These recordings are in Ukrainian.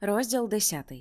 Розділ 10.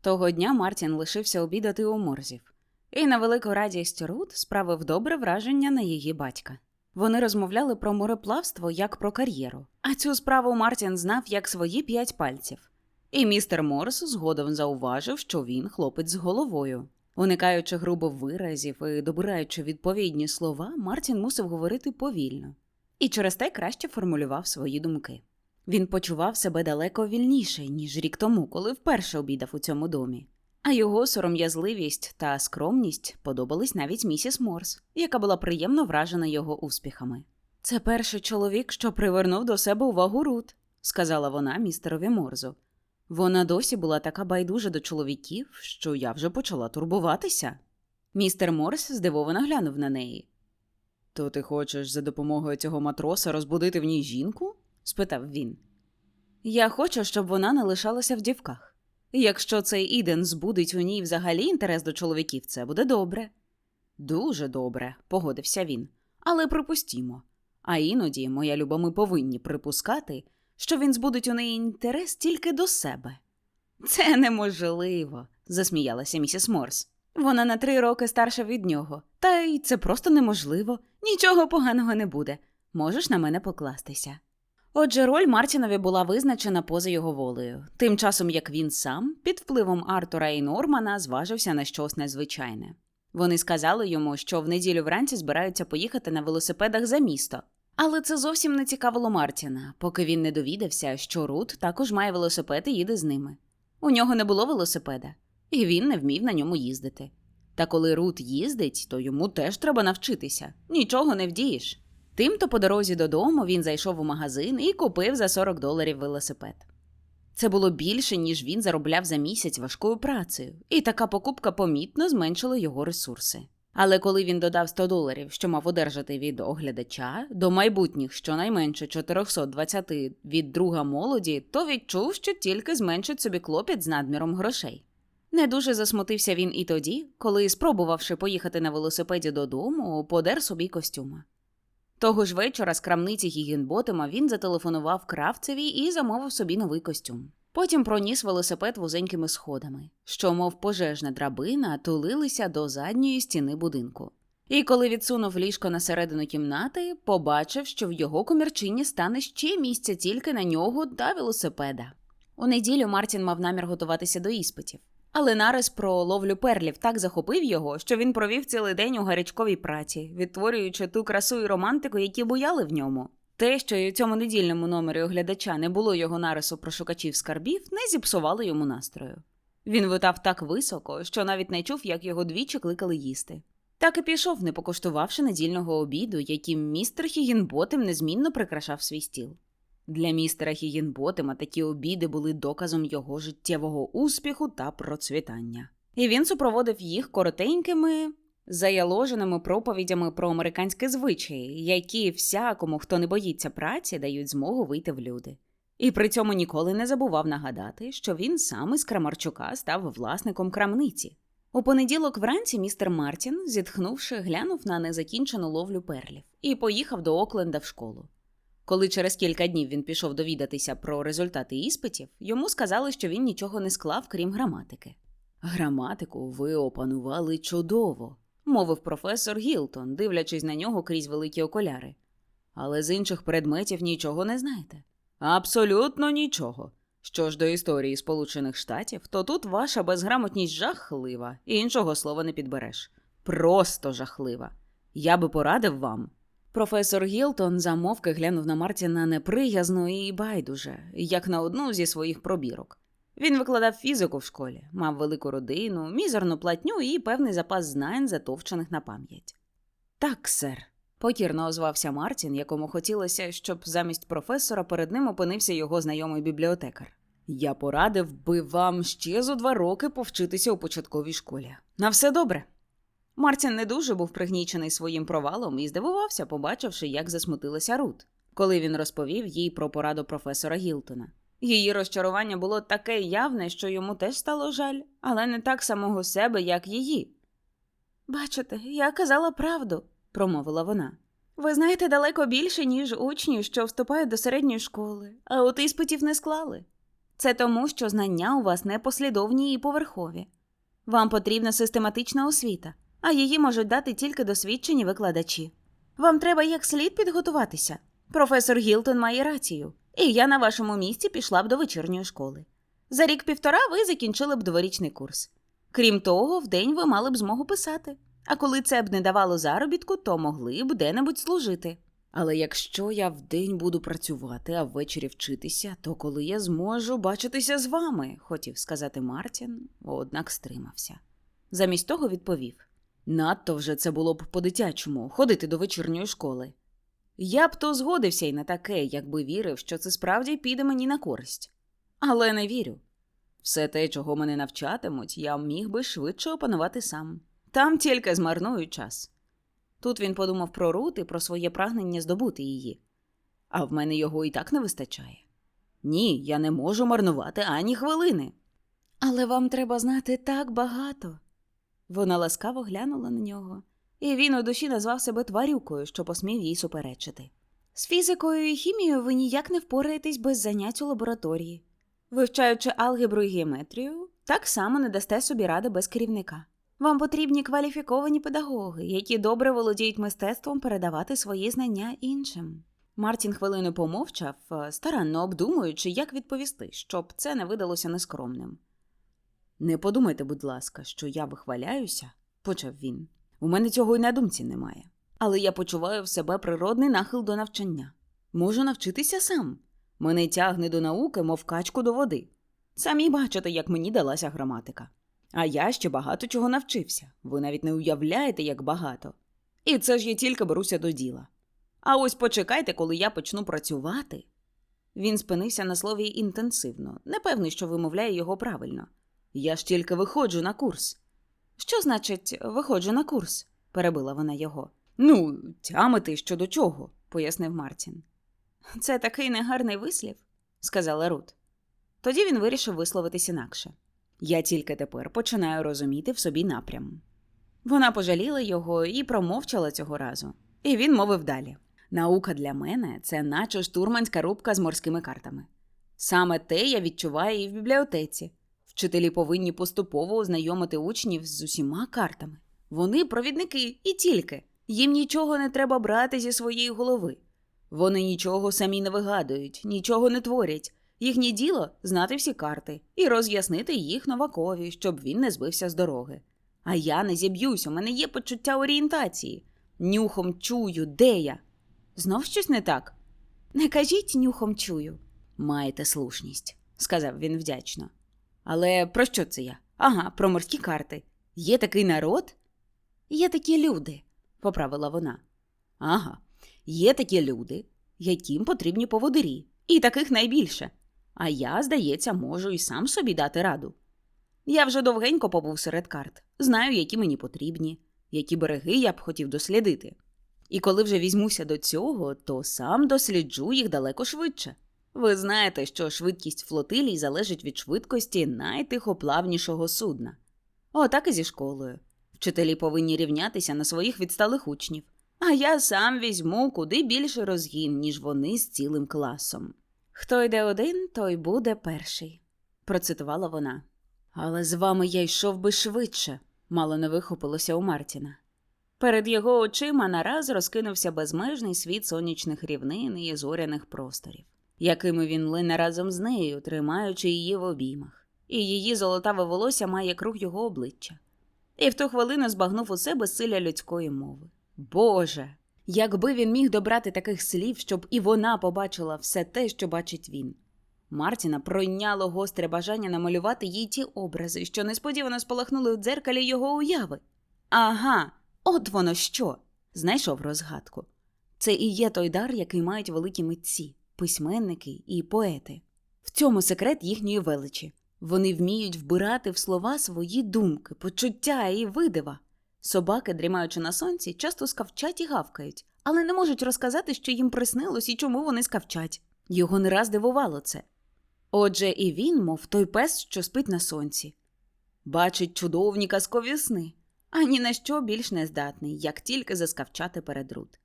Того дня Мартін лишився обідати у морзів, і на велику радість Рут справив добре враження на її батька. Вони розмовляли про мореплавство як про кар'єру, а цю справу Мартін знав як свої п'ять пальців. І містер Морс згодом зауважив, що він хлопець з головою. Уникаючи грубо виразів і добираючи відповідні слова, Мартін мусив говорити повільно і через те краще формулював свої думки. Він почував себе далеко вільніше, ніж рік тому, коли вперше обідав у цьому домі. А його сором'язливість та скромність подобались навіть місіс Морс, яка була приємно вражена його успіхами. Це перший чоловік, що привернув до себе увагу Рут, сказала вона містерові Морзу. Вона досі була така байдужа до чоловіків, що я вже почала турбуватися. Містер Морс здивовано глянув на неї. То ти хочеш за допомогою цього матроса розбудити в ній жінку? спитав він. Я хочу, щоб вона не лишалася в дівках. Якщо цей Іден збудить у ній взагалі інтерес до чоловіків, це буде добре. Дуже добре, погодився він. Але припустімо. А іноді, моя люба, ми повинні припускати, що він збудить у неї інтерес тільки до себе. Це неможливо, засміялася місіс Морс. Вона на три роки старша від нього, та й це просто неможливо. Нічого поганого не буде. Можеш на мене покластися. Отже, роль Мартінові була визначена поза його волею, тим часом як він сам, під впливом Артура і Нормана, зважився на щось незвичайне. Вони сказали йому, що в неділю вранці збираються поїхати на велосипедах за місто. Але це зовсім не цікавило Мартіна, поки він не довідався, що Рут також має велосипед і їде з ними. У нього не було велосипеда, і він не вмів на ньому їздити. Та коли Рут їздить, то йому теж треба навчитися. Нічого не вдієш. Тимто по дорозі додому він зайшов у магазин і купив за 40 доларів велосипед. Це було більше, ніж він заробляв за місяць важкою працею, і така покупка помітно зменшила його ресурси. Але коли він додав 100 доларів, що мав одержати від оглядача, до майбутніх щонайменше 420 від друга молоді, то відчув, що тільки зменшить собі клопіт з надміром грошей. Не дуже засмутився він і тоді, коли, спробувавши поїхати на велосипеді додому, подер собі костюма. Того ж вечора з крамниці Гігінботема він зателефонував кравцеві і замовив собі новий костюм. Потім проніс велосипед вузенькими сходами, що, мов пожежна драбина, тулилися до задньої стіни будинку. І коли відсунув ліжко на середину кімнати, побачив, що в його комірчині стане ще місця тільки на нього та велосипеда. У неділю Мартін мав намір готуватися до іспитів. Але нарис про ловлю перлів так захопив його, що він провів цілий день у гарячковій праці, відтворюючи ту красу і романтику, які буяли в ньому. Те, що й у цьому недільному номері оглядача не було його нарису про шукачів скарбів, не зіпсувало йому настрою. Він витав так високо, що навіть не чув, як його двічі кликали їсти. Так і пішов, не покуштувавши недільного обіду, яким містер Хігінботем незмінно прикрашав свій стіл. Для містера Хігінботема такі обіди були доказом його життєвого успіху та процвітання. І він супроводив їх коротенькими, заяложеними проповідями про американські звичаї, які всякому, хто не боїться праці, дають змогу вийти в люди. І при цьому ніколи не забував нагадати, що він сам із Крамарчука став власником крамниці. У понеділок вранці містер Мартін, зітхнувши, глянув на незакінчену ловлю перлів і поїхав до Окленда в школу. Коли через кілька днів він пішов довідатися про результати іспитів, йому сказали, що він нічого не склав, крім граматики. Граматику ви опанували чудово, мовив професор Гілтон, дивлячись на нього крізь великі окуляри. Але з інших предметів нічого не знаєте. Абсолютно нічого. Що ж до історії Сполучених Штатів, то тут ваша безграмотність жахлива, іншого слова не підбереш. Просто жахлива. Я би порадив вам. Професор Гілтон замовки глянув на Мартіна неприязно і байдуже, як на одну зі своїх пробірок. Він викладав фізику в школі, мав велику родину, мізерну платню і певний запас знань, затовчених на пам'ять. Так, сер, покірно озвався Мартін, якому хотілося, щоб замість професора перед ним опинився його знайомий бібліотекар. Я порадив би вам ще зо два роки повчитися у початковій школі. На все добре. Мартін не дуже був пригнічений своїм провалом і здивувався, побачивши, як засмутилася Рут, коли він розповів їй про пораду професора Гілтона. Її розчарування було таке явне, що йому теж стало жаль, але не так самого себе, як її. Бачите, я казала правду, промовила вона. Ви знаєте далеко більше, ніж учні, що вступають до середньої школи, а от іспитів не склали. Це тому, що знання у вас непослідовні і поверхові. Вам потрібна систематична освіта, а її можуть дати тільки досвідчені викладачі. Вам треба як слід підготуватися. Професор Гілтон має рацію, і я на вашому місці пішла б до вечірньої школи. За рік-півтора ви закінчили б дворічний курс. Крім того, вдень ви мали б змогу писати. А коли це б не давало заробітку, то могли б де-небудь служити. Але якщо я вдень буду працювати, а ввечері вчитися, то коли я зможу бачитися з вами, хотів сказати Мартін, однак стримався. Замість того відповів: надто вже це було б по-дитячому ходити до вечірньої школи. Я б то згодився й на таке, якби вірив, що це справді піде мені на користь. Але не вірю. Все те, чого мене навчатимуть, я міг би швидше опанувати сам. Там тільки змарную час. Тут він подумав про Рут і про своє прагнення здобути її. А в мене його і так не вистачає. Ні, я не можу марнувати ані хвилини. Але вам треба знати так багато. Вона ласкаво глянула на нього, і він у душі назвав себе тварюкою, що посмів їй суперечити. З фізикою і хімією ви ніяк не впораєтесь без занять у лабораторії. Вивчаючи алгебру і геометрію, так само не дасте собі ради без керівника. Вам потрібні кваліфіковані педагоги, які добре володіють мистецтвом передавати свої знання іншим. Мартін хвилину помовчав, е, старанно обдумуючи, як відповісти, щоб це не видалося нескромним. Не подумайте, будь ласка, що я вихваляюся, почав він. У мене цього й на думці немає. Але я почуваю в себе природний нахил до навчання. Можу навчитися сам. Мене тягне до науки, мов качку до води. Самі бачите, як мені далася граматика. А я ще багато чого навчився. Ви навіть не уявляєте, як багато. І це ж я тільки беруся до діла. А ось почекайте, коли я почну працювати. Він спинився на слові інтенсивно, не певний, що вимовляє його правильно. Я ж тільки виходжу на курс. Що значить, виходжу на курс? перебила вона його. Ну, тямити щодо чого, пояснив Мартін. Це такий негарний вислів, сказала Рут. Тоді він вирішив висловитись інакше. Я тільки тепер починаю розуміти в собі напрям. Вона пожаліла його і промовчала цього разу. І він мовив далі: наука для мене це наче штурманська рубка з морськими картами. Саме те я відчуваю і в бібліотеці. Вчителі повинні поступово ознайомити учнів з усіма картами. Вони провідники і тільки. Їм нічого не треба брати зі своєї голови. Вони нічого самі не вигадують, нічого не творять. Їхнє діло знати всі карти і роз'яснити їх новакові, щоб він не збився з дороги. А я не зіб'юсь, у мене є почуття орієнтації. Нюхом чую, де я. Знов щось не так? Не кажіть нюхом чую. Маєте слушність, сказав він вдячно. Але про що це я? Ага, про морські карти. Є такий народ? Є такі люди, поправила вона. Ага, є такі люди, яким потрібні поводирі, і таких найбільше. А я, здається, можу і сам собі дати раду. Я вже довгенько побув серед карт, знаю, які мені потрібні, які береги я б хотів дослідити. І коли вже візьмуся до цього, то сам досліджу їх далеко швидше. Ви знаєте, що швидкість флотилій залежить від швидкості найтихоплавнішого судна. Отак і зі школою. Вчителі повинні рівнятися на своїх відсталих учнів, а я сам візьму куди більше розгін, ніж вони з цілим класом. Хто йде один, той буде перший, процитувала вона. Але з вами я йшов би швидше, мало не вихопилося у Мартіна. Перед його очима нараз розкинувся безмежний світ сонячних рівнин і зоряних просторів, якими він лине разом з нею, тримаючи її в обіймах, і її золотаве волосся має круг його обличчя. І в ту хвилину збагнув у себе силля людської мови. Боже! Якби він міг добрати таких слів, щоб і вона побачила все те, що бачить він. Мартіна пройняло гостре бажання намалювати їй ті образи, що несподівано спалахнули у дзеркалі його уяви. Ага, от воно що. Знайшов розгадку. Це і є той дар, який мають великі митці, письменники і поети. В цьому секрет їхньої величі. Вони вміють вбирати в слова свої думки, почуття і видива. Собаки, дрімаючи на сонці, часто скавчать і гавкають, але не можуть розказати, що їм приснилось і чому вони скавчать. Його не раз дивувало це. Отже, і він, мов той пес, що спить на сонці. Бачить чудовні казкові сни, а ні на що більш не здатний, як тільки заскавчати перед Рут.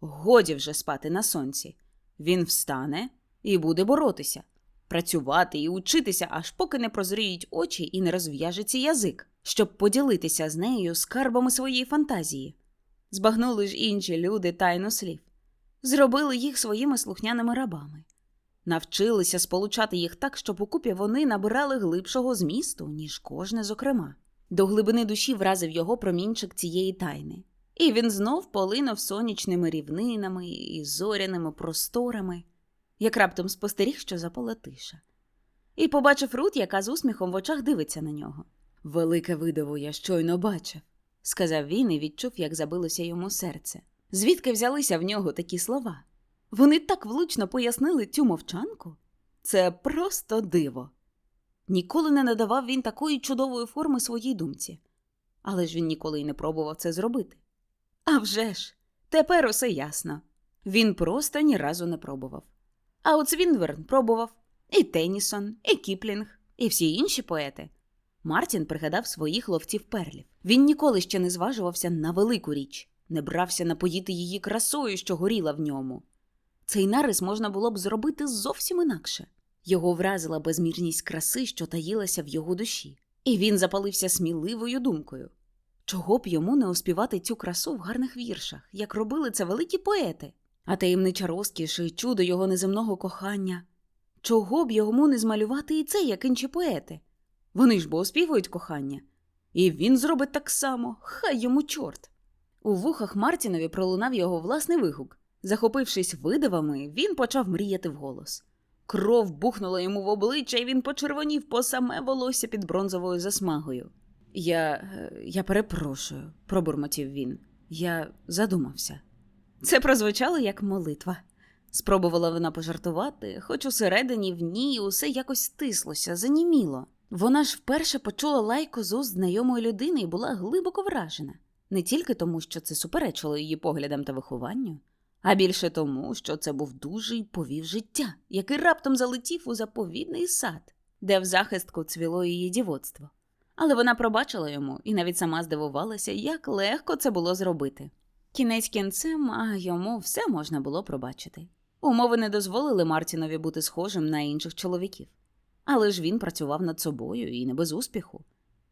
Годі вже спати на сонці. Він встане і буде боротися, працювати і учитися, аж поки не прозріють очі і не розв'яжеться язик, щоб поділитися з нею скарбами своєї фантазії. Збагнули ж інші люди тайну слів, зробили їх своїми слухняними рабами, навчилися сполучати їх так, щоб укупі вони набирали глибшого змісту, ніж кожне зокрема. До глибини душі вразив його промінчик цієї тайни, і він знов полинув сонячними рівнинами і зоряними просторами, як раптом спостеріг, що запала тиша, і побачив Рут, яка з усміхом в очах дивиться на нього. Велике видиво я щойно бачив, сказав він і відчув, як забилося йому серце. Звідки взялися в нього такі слова? Вони так влучно пояснили цю мовчанку. Це просто диво. Ніколи не надавав він такої чудової форми своїй думці, але ж він ніколи й не пробував це зробити. А вже ж, тепер усе ясно. Він просто ні разу не пробував. А от Свінверн пробував і Тенісон, і Кіплінг, і всі інші поети. Мартін пригадав своїх ловців перлів. Він ніколи ще не зважувався на велику річ, не брався напоїти її красою, що горіла в ньому. Цей нарис можна було б зробити зовсім інакше. Його вразила безмірність краси, що таїлася в його душі, і він запалився сміливою думкою. Чого б йому не оспівати цю красу в гарних віршах, як робили це великі поети, а таємнича розкіш і чудо його неземного кохання. Чого б йому не змалювати і це, як інші поети? Вони ж бо оспівують кохання. І він зробить так само, хай йому чорт. У вухах Мартінові пролунав його власний вигук. Захопившись видивами, він почав мріяти вголос. Кров бухнула йому в обличчя, і він почервонів по саме волосся під бронзовою засмагою. Я. е, я перепрошую, пробурмотів він. Я задумався. Це прозвучало як молитва. Спробувала вона пожартувати, хоч усередині в ній усе якось стислося, заніміло. Вона ж вперше почула лайку з уст знайомої людини і була глибоко вражена, не тільки тому, що це суперечило її поглядам та вихованню, а більше тому, що це був дужий повів життя, який раптом залетів у заповідний сад, де в захистку цвіло її дівоцтво. Але вона пробачила йому і навіть сама здивувалася, як легко це було зробити. Кінець кінцем, а йому все можна було пробачити. Умови не дозволили Мартінові бути схожим на інших чоловіків. Але ж він працював над собою і не без успіху.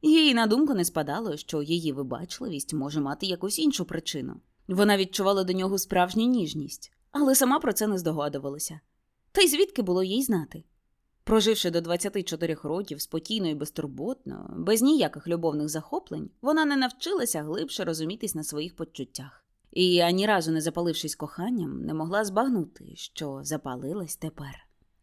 Їй на думку не спадало, що її вибачливість може мати якусь іншу причину. Вона відчувала до нього справжню ніжність, але сама про це не здогадувалася. Та й звідки було їй знати? Проживши до 24 років спокійно і безтурботно, без ніяких любовних захоплень, вона не навчилася глибше розумітись на своїх почуттях. І ані разу не запалившись коханням, не могла збагнути, що запалилась тепер.